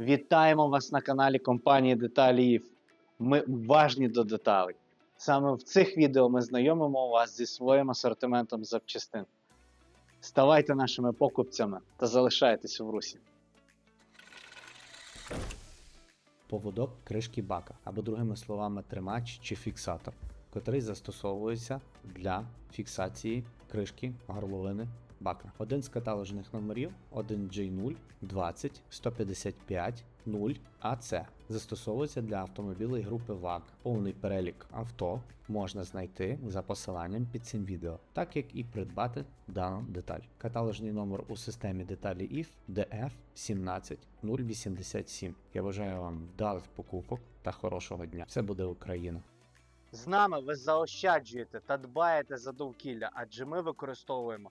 Вітаємо вас на каналі компанії Деталі Ми уважні до деталей. Саме в цих відео ми знайомимо вас зі своїм асортиментом запчастин. Ставайте нашими покупцями та залишайтесь в русі. поводок кришки бака, або другими словами, тримач чи фіксатор, котрий застосовується для фіксації кришки горловини бака. Один з каталожних номерів 1J0 20 155 0 AC застосовується для автомобілей групи ВАГ. Повний перелік авто можна знайти за посиланням під цим відео, так як і придбати дану деталь. Каталожний номер у системі деталі IF DF 17087. Я бажаю вам вдалих покупок та хорошого дня. Все буде Україна! З нами ви заощаджуєте та дбаєте за довкілля, адже ми використовуємо